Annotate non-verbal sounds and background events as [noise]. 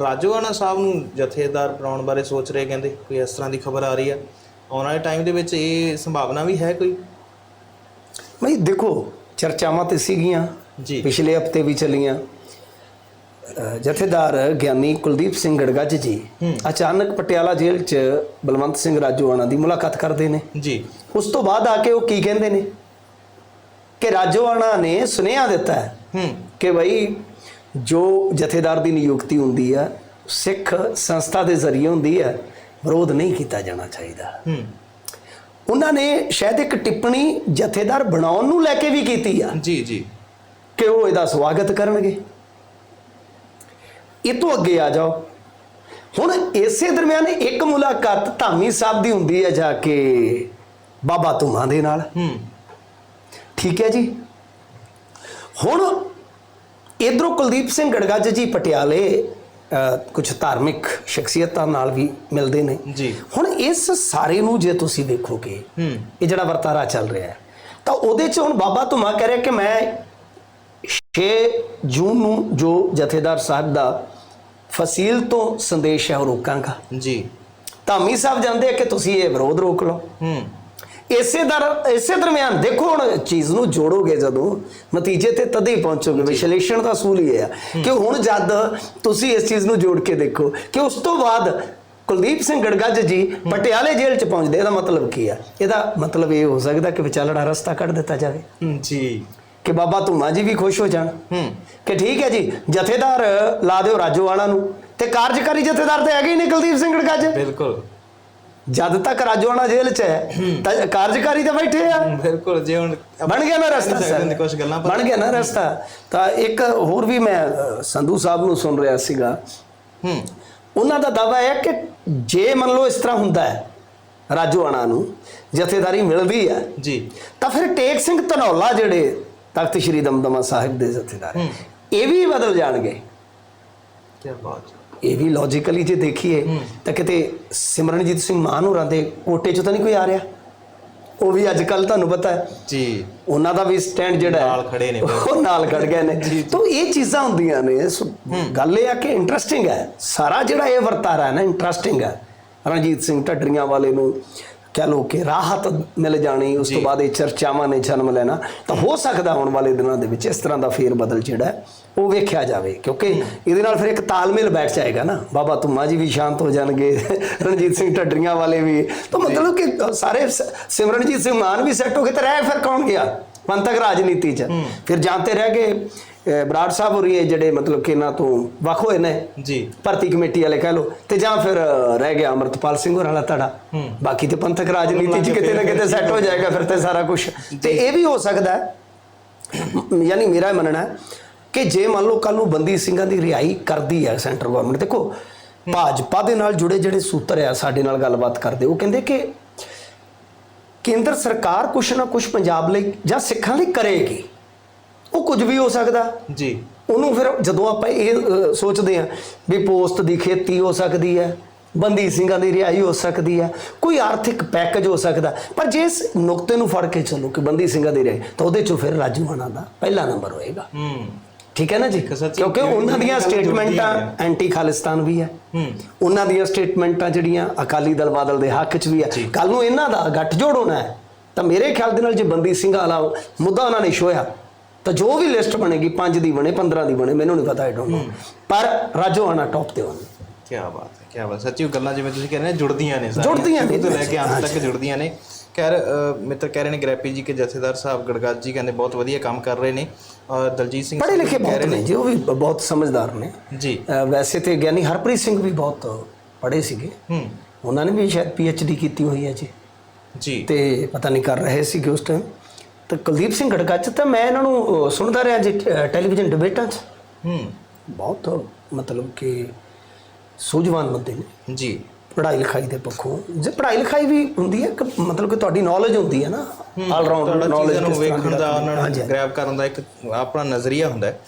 ਰਾਜੋਆਣਾ ਸਾਹਿਬ ਨੂੰ ਜਥੇਦਾਰ ਬਣਾਉਣ ਬਾਰੇ ਸੋਚ ਰਹੇ ਕਹਿੰਦੇ ਕੋਈ ਇਸ ਤਰ੍ਹਾਂ ਦੀ ਖਬਰ ਆ ਰਹੀ ਆ ਆਉਣ ਵਾਲੇ ਟਾਈਮ ਦੇ ਵਿੱਚ ਇਹ ਸੰਭਾਵਨਾ ਵੀ ਹੈ ਕੋਈ? ਨਹੀਂ ਦੇਖੋ ਚਰਚਾਵਾਂ ਤੇ ਸੀਗੀਆਂ ਜੀ। ਪਿਛਲੇ ਹਫ਼ਤੇ ਵੀ ਚੱਲੀਆਂ। ਜਥੇਦਾਰ ਗਿਆਨੀ ਕੁਲਦੀਪ ਸਿੰਘ ਗੜਗੱਜ ਜੀ ਅਚਾਨਕ ਪਟਿਆਲਾ ਜੇਲ੍ਹ 'ਚ ਬਲਵੰਤ ਸਿੰਘ ਰਾਜੋਆਣਾ ਦੀ ਮੁਲਾਕਾਤ ਕਰਦੇ ਨੇ। ਜੀ। ਉਸ ਤੋਂ ਬਾਅਦ ਆ ਕੇ ਉਹ ਕੀ ਕਹਿੰਦੇ ਨੇ? ਕਿ ਰਾਜੋਆਣਾ ਨੇ ਸੁਨੇਹਾ ਦਿੱਤਾ ਹੈ ਹੂੰ। ਕਿ ਭਾਈ ਜੋ ਜਥੇਦਾਰ ਦੀ ਨਿਯੁਕਤੀ ਹੁੰਦੀ ਹੈ ਸਿੱਖ ਸੰਸਥਾ ਦੇ ਜ਼ਰੀਏ ਹੁੰਦੀ ਹੈ ਵਿਰੋਧ ਨਹੀਂ ਕੀਤਾ ਜਾਣਾ ਚਾਹੀਦਾ। ਹੂੰ। ਉਹਨਾਂ ਨੇ ਸ਼ਾਇਦ ਇੱਕ ਟਿੱਪਣੀ ਜਥੇਦਾਰ ਬਣਾਉਣ ਨੂੰ ਲੈ ਕੇ ਵੀ ਕੀਤੀ ਆ। ਜੀ ਜੀ। ਕਿ ਉਹ ਇਹਦਾ ਸਵਾਗਤ ਕਰਨਗੇ। ਇਹ ਤੋਂ ਅੱਗੇ ਆ ਜਾਓ। ਹੁਣ ਇਸੇ ਦਰਮਿਆਨ ਇੱਕ ਮੁਲਾਕਾਤ ਧਾਮੀ ਸਾਹਿਬ ਦੀ ਹੁੰਦੀ ਹੈ ਜਾ ਕੇ ਬਾਬਾ ਧੁਮਾ ਦੇ ਨਾਲ। ਹੂੰ। ਠੀਕ ਹੈ ਜੀ। ਹੁਣ ਇਧਰੋਂ ਕੁਲਦੀਪ ਸਿੰਘ ਗੜਗੱਜ ਜੀ ਪਟਿਆਲੇ ਕੁਝ ਧਾਰਮਿਕ ਸ਼ਖਸੀਅਤਾਂ ਨਾਲ ਵੀ ਮਿਲਦੇ ਨੇ। ਜੀ। ਹੁਣ ਇਸ ਸਾਰੇ ਨੂੰ ਜੇ ਤੁਸੀਂ ਦੇਖੋਗੇ ਇਹ ਜਿਹੜਾ ਵਰਤਾਰਾ ਚੱਲ ਰਿਹਾ ਹੈ ਤਾਂ ਉਹਦੇ 'ਚ ਹੁਣ ਬਾਬਾ ਧੁਮਾ ਕਹਿ ਰਿਹਾ ਕਿ ਮੈਂ 6 ਜੂਨ ਨੂੰ ਜੋ ਜਥੇਦਾਰ ਸਾਹਿਬ ਦਾ ਫਸੀਲ ਤੋਂ ਸੰਦੇਸ਼ ਹੈ ਉਹ ਰੋਕਾਂਗਾ। ਜੀ। ਧਾਮੀ ਸਾਹਿਬ ਜਾਂਦੇ ਆ ਕਿ ਤੁਸੀਂ ਇਹ ਵਿਰੋਧ ਰੋਕ ਲਓ। ਹੂੰ। ਇਸੇ ਦਰ ਇਸੇ ਦਰਮਿਆਨ ਦੇਖੋ ਹੁਣ ਚੀਜ਼ ਨੂੰ ਜੋੜੋਗੇ ਜਦੋਂ ਨਤੀਜੇ ਤੇ ਤਦ ਹੀ ਪਹੁੰਚੋਗੇ ਵਿਸ਼ਲੇਸ਼ਣ ਦਾ ਅਸੂਲ ਹੀ ਆ। ਕਿ ਹੁਣ ਜਦ ਤੁਸੀਂ ਇਸ ਚੀਜ਼ ਨੂੰ ਜੋੜ ਕੇ ਦੇਖੋ ਕਿ ਉਸ ਤੋਂ ਬਾਅਦ ਕੁਲਦੀਪ ਸਿੰਘ ਗੜਗੱਜ ਜੀ ਪਟਿਆਲੇ ਜੇਲ੍ਹ ਚ ਪਹੁੰਚਦੇ ਇਹਦਾ ਮਤਲਬ ਕੀ ਆ? ਇਹਦਾ ਮਤਲਬ ਇਹ ਹੋ ਸਕਦਾ ਕਿ ਵਿਚਾਲੜਾ ਰਸਤਾ ਕੱਢ ਦਿੱਤਾ ਜਾਵੇ। ਹੂੰ, ਜੀ। ਕਿ ਬਾਬਾ ਧੂਮਾ ਜੀ ਵੀ ਖੁਸ਼ ਹੋ ਜਾਣ। ਹੂੰ। ਕਿ ਠੀਕ ਹੈ ਜੀ ਜਥੇਦਾਰ ਲਾ ਦਿਓ ਰਾਜੋਵਾਲਾ ਨੂੰ। ਤੇ ਕਾਰਜਕਾਰੀ ਜਥੇਦਾਰ ਤੇ ਹੈਗੇ ਹੀ ਨੇ ਕੁਲਦੀਪ ਸਿੰਘ ਗੜਗੱਜ। ਬਿਲਕੁਲ। ਜਦ ਤੱਕ ਰਾਜੋਵਾਲਾ ਜੇਲ੍ਹ ਚ ਹੈ ਤਾਂ ਕਾਰਜਕਾਰੀ ਤਾਂ ਬੈਠੇ ਆ। ਬਿਲਕੁਲ ਜੇ ਹੁਣ ਬਣ ਗਿਆ ਨਾ ਰਸਤਾ ਸਰ। ਕੁਝ ਗੱਲਾਂ ਬਣ ਗਿਆ ਨਾ ਰਸਤਾ। ਤਾਂ ਇੱਕ ਹੋਰ ਵੀ ਮੈਂ ਸੰਧੂ ਸਾਹਿਬ ਨੂੰ ਸੁਣ ਰਿਹਾ ਸੀਗਾ। ਹੂੰ। ਉਹਨਾਂ ਦਾ ਦਾਵਾ ਹੈ ਕਿ ਜੇ ਮੰਨ ਲਓ ਇਸ ਤਰ੍ਹਾਂ ਹੁੰਦਾ ਹੈ ਰਾਜੋਆਣਾ ਨੂੰ ਜਥੇਦਾਰੀ ਮਿਲਦੀ ਹੈ ਜੀ। ਤਾਂ ਫਿਰ ਟੇਕ ਸਿੰਘ ਧਨੌਲਾ ਜਿਹੜੇ ਤਖਤ ਸ੍ਰੀ ਦਮਦਮਾ ਸਾਹਿਬ ਦੇ ਜਥੇਦਾਰ ਹੈ, ਇਹ ਵੀ ਬਦਲ ਜਾਣਗੇ। ਕੀ ਬਾਤ ਇਹ ਵੀ ਲੌਜੀਕਲੀ ਜੇ ਦੇਖੀਏ ਤਾਂ ਕਿਤੇ ਸਿਮਰਨਜੀਤ ਸਿੰਘ ਮਾਨ ਹੋਰਾਂ ਦੇ ਕੋਟੇ 'ਚ ਤਾਂ ਨਹੀਂ ਕੋਈ ਆ ਰਿਹਾ? ਉਹ ਵੀ ਅੱਜ ਕੱਲ ਤੁਹਾਨੂੰ ਪਤਾ ਹੈ। ਜੀ। ਉਹਨਾਂ ਦਾ ਵੀ ਸਟੈਂਡ ਜਿਹੜਾ ਨਾਲ ਖੜੇ ਨੇ ਉਹ ਨਾਲ ਖੜ ਗਏ ਨੇ। [laughs] ਤਾਂ ਇਹ ਚੀਜ਼ਾਂ ਹੁੰਦੀਆਂ ਨੇ। ਗੱਲ ਇਹ ਆ ਕਿ ਇੰਟਰਸਟਿੰਗ ਹੈ। ਸਾਰਾ ਜਿਹੜਾ ਇਹ ਵਰਤਾਰਾ ਹੈ ਨਾ ਇੰਟਰਸਟਿੰਗ ਹੈ। ਰਣਜੀਤ ਸਿੰਘ ਢੱਡਰੀਆਂ ਵਾਲੇ ਨੂੰ ਕਹਿ ਲੋ ਕਿ ਰਾਹਤ ਮਿਲ ਜਾਣੀ ਉਸ ਤੋਂ ਬਾਅਦ ਇਹ ਚਰਚਾਵਾਂ ਨੇ ਜਨਮ ਲੈਣਾ ਤਾਂ ਹੋ ਸਕਦਾ ਆਉਣ ਵਾਲੇ ਦਿਨਾਂ ਦੇ ਵਿੱਚ ਇਸ ਤਰ੍ਹਾਂ ਦਾ ਫੇਰ ਬਦਲ ਜਿਹੜਾ ਉਹ ਵੇਖਿਆ ਜਾਵੇ। ਕਿਉਂਕਿ ਇਹਦੇ ਨਾਲ ਫਿਰ ਇੱਕ ਤਾਲਮੇਲ ਬੈਠ ਜਾਏਗਾ ਨਾ। ਬਾਬਾ ਧੁੰਮਾ ਜੀ ਵੀ ਸ਼ਾਂਤ ਹੋ ਜਾਣਗੇ ਰਣਜੀਤ ਸਿੰਘ ਢੱਡਰੀਆਂ ਵਾਲੇ ਵੀ। ਤਾਂ ਮਤਲਬ ਕਿ ਸਾਰੇ ਸਿਮਰਨਜੀਤ ਸਿੰਘ ਮਾਨ ਵੀ ਸੈੱਟ ਹੋ ਗਏ ਤੇ ਰਹਿ ਫਿਰ ਕੌਣ ਗਿਆ? ਪੰਥਕ ਰਾਜਨੀਤੀ ਚ। ਫਿਰ ਜਾਂਦੇ ਰਹਿ ਗਏ। ਬਰਾੜ ਸਾਹਿਬ ਹੋਰੀ ਇਹ ਜਿਹੜੇ ਮਤਲਬ ਕਿ ਇਹਨਾਂ ਤੋਂ ਵੱਖ ਹੋਏ ਨੇ ਜੀ। ਭਰਤੀ ਕਮੇਟੀ ਵਾਲੇ ਕਹਿ ਲੋ ਤੇ ਜਾਂ ਫਿਰ ਰਹਿ ਗਿਆ ਅਮਰਤਪਾਲ ਸਿੰਘ ਹੋਰਾਂ ਵਾਲਾ ਧੜਾ। ਬਾਕੀ ਤੇ ਪੰਥਕ ਰਾਜਨੀਤੀ ਚ ਕਿਤੇ ਨਾ ਕਿਤੇ ਸੈੱਟ ਹੋ ਜਾਏਗਾ ਫਿਰ ਤੇ ਸਾਰਾ ਕੁਝ ਤੇ ਇਹ ਵੀ ਹੋ ਸਕਦਾ ਯਾਨੀ ਮੇਰਾ ਇਹ ਮੰਨਣਾ ਕਿ ਜੇ ਮੰਨ ਲਓ ਕੱਲ ਨੂੰ ਬੰਦੀ ਸਿੰਘਾਂ ਦੀ ਰਿਹਾਈ ਕਰਦੀ ਹੈ ਸੈਂਟਰ ਗਵਰਨਮੈਂਟ ਦੇਖੋ ਭਾਜਪਾ ਦੇ ਨਾਲ ਜੁੜੇ ਜਿਹੜੇ ਸੂਤਰ ਆ ਸਾਡੇ ਨਾਲ ਗੱਲਬਾਤ ਕਰਦੇ ਉਹ ਕਹਿੰਦੇ ਕਿ ਕੇਂਦਰ ਸਰਕਾਰ ਕੁਛ ਨਾ ਕੁਛ ਪੰਜਾਬ ਲਈ ਜਾਂ ਸਿੱਖਾਂ ਲਈ ਕਰੇਗੀ। ਉਹ ਕੁਝ ਵੀ ਹੋ ਸਕਦਾ। ਜੀ। ਉਹਨੂੰ ਫਿਰ ਜਦੋਂ ਆਪਾਂ ਇਹ ਅ, ਸੋਚਦੇ ਹਾਂ ਵੀ ਪੋਸਟ ਦੀ ਖੇਤੀ ਹੋ ਸਕਦੀ ਹੈ ਬੰਦੀ ਸਿੰਘਾਂ ਦੀ ਰਿਹਾਈ ਹੋ ਸਕਦੀ ਹੈ ਕੋਈ ਆਰਥਿਕ ਪੈਕੇਜ ਹੋ ਸਕਦਾ। ਪਰ ਜੇ ਇਸ ਨੁਕਤੇ ਨੂੰ ਫੜ ਕੇ ਚੱਲੋ ਕਿ ਬੰਦੀ ਸਿੰਘਾਂ ਦੀ ਰਿਹਾਈ ਤਾਂ ਉਹਦੇ ਚੋਂ ਫਿਰ ਰਾਜੂਆਣਾ ਦਾ ਪਹਿਲਾ ਨੰਬਰ ਹੋਏਗਾ। ਹੂੰ। ਠੀਕ ਹੈ ਨਾ ਜੀ? ਸੱਚੀ ਕਿਉਂਕਿ ਉਹਨਾਂ ਦੀਆਂ ਸਟੇਟਮੈਂਟਾਂ। ਐਂਟੀ ਖਾਲਿਸਤਾਨ ਵੀ ਹੈ। ਹੂੰ। ਉਹਨਾਂ ਦੀਆਂ ਸਟੇਟਮੈਂਟਾਂ ਜਿਹੜੀਆਂ ਅਕਾਲੀ ਦਲ ਬਾਦਲ ਦੇ ਹੱਕ 'ਚ ਵੀ ਹੈ। ਕੱਲ ਨੂੰ ਇਹਨਾਂ ਦਾ ਗੱਠਜੋੜ ਹੋਣਾ ਹੈ। ਤਾਂ ਮੇਰੇ ਖਿਆਲ ਦੇ ਨਾਲ ਜੇ ਬੰਦੀ ਸਿੰਘਾਂ ਵਾਲਾ ਮੁੱਦਾ ਉਹਨਾਂ ਨੇ ਛੋਇਆ ਤਾਂ ਜੋ ਵੀ ਲਿਸਟ ਬਣੇਗੀ 5 ਦੀ ਬਣੇ 15 ਦੀ ਬਣੇ ਮੈਨੂੰ ਨਹੀਂ ਪਤਾ ਆਈ ਡੋਨਟ ਨੋ ਪਰ ਰਾਜੋਆਣਾ ਟੌਪ ਤੇ ਹੋਣਾ। ਕੀ ਬਾਤ ਹੈ ਕੀ ਬਾਤ ਸੱਚੀ ਉਹ ਗੱਲਾਂ ਜਿਵੇਂ ਤੁਸੀਂ ਕਹਿ ਰਹੇ ਨੇ ਜੁੜਦੀਆਂ ਨੇ ਸਾਰੀਆਂ। ਜੁੜਦੀਆਂ ਨੇ। ਸ਼ੁਰੂ ਤੋਂ ਲੈ ਕੇ ਅੰਤ ਤੱਕ ਜੁੜਦੀਆਂ ਨੇ। ਖੈਰ ਅ, ਮਿੱਤਰ ਕਹਿ ਰਹੇ ਨੇ ਗ੍ਰੈਪੀ ਜੀ ਕਿ ਜਥੇਦਾਰ ਸਾਹਿਬ ਗੜਗੱਜ ਜੀ ਕਹਿੰਦੇ ਬਹੁਤ ਵਧੀਆ ਕੰਮ ਕਰ ਰਹੇ ਨੇ। ਔਰ ਦਲਜੀਤ ਸਿੰਘ ਪੜ੍ਹੇ ਲਿਖੇ ਬਹੁਤ ਨੇ ਜੀ ਉਹ ਵੀ ਬਹੁਤ ਸਮਝਦਾਰ ਨੇ। ਜੀ। ਅ, ਵੈਸੇ ਤੇ ਗਿਆਨੀ ਹਰਪ੍ਰੀਤ ਸਿੰਘ ਵੀ ਬਹੁਤ ਪੜ੍ਹੇ ਸੀਗੇ। ਹੂੰ। ਉਹਨਾਂ ਨੇ ਵੀ ਸ਼ਾਇਦ ਡੀ ਕੀਤੀ ਹੋਈ ਹੈ ਜੀ। ਜੀ। ਤੇ ਪਤਾ ਨਹੀਂ ਕਰ ਰਹੇ ਸੀ ਕਿ ਉਸ ਟਾਈਮ ਤੇ ਕੁਲਦੀਪ ਸਿੰਘ ਗੜਗੱਜ ਤਾਂ ਮੈਂ ਇਹਨਾਂ ਨੂੰ ਅਹ, ਸੁਣਦਾ ਰਿਹਾ ਜੀ ਅਹ, ਟੈਲੀਵਿਜ਼ਨ ਡਿਬੇਟਾਂ 'ਚ। ਹੂੰ। ਬਹੁਤ ਮਤਲਬ ਕਿ ਸੂਝਵਾਨ ਬੰਦੇ ਨੇ। ਜੀ। ਪੜ੍ਹਾਈ ਲਿਖਾਈ ਦੇ ਪੱਖੋਂ। ਜੇ ਪੜ੍ਹਾਈ ਲਿਖਾਈ ਵੀ ਹੁੰਦੀ ਹੈ ਕਿ ਮਤਲਬ ਕਿ ਤੁਹਾਡੀ ਨੌਲੇਜ ਹੁੰਦੀ ਹੈ ਨਾ। ਆਲ ਰਾਊਂਡ ਤੁਹਾਡਾ ਚੀਜ਼ਾਂ ਨੂੰ ਵੇਖਣ ਦਾ ਉਹਨਾਂ ਨੂੰ ਗ੍ਰੈਬ ਕਰਨ ਦਾ ਇੱਕ ਆਪਣਾ ਨਜ਼ਰੀਆ ਹੁੰਦਾ ਹੈ।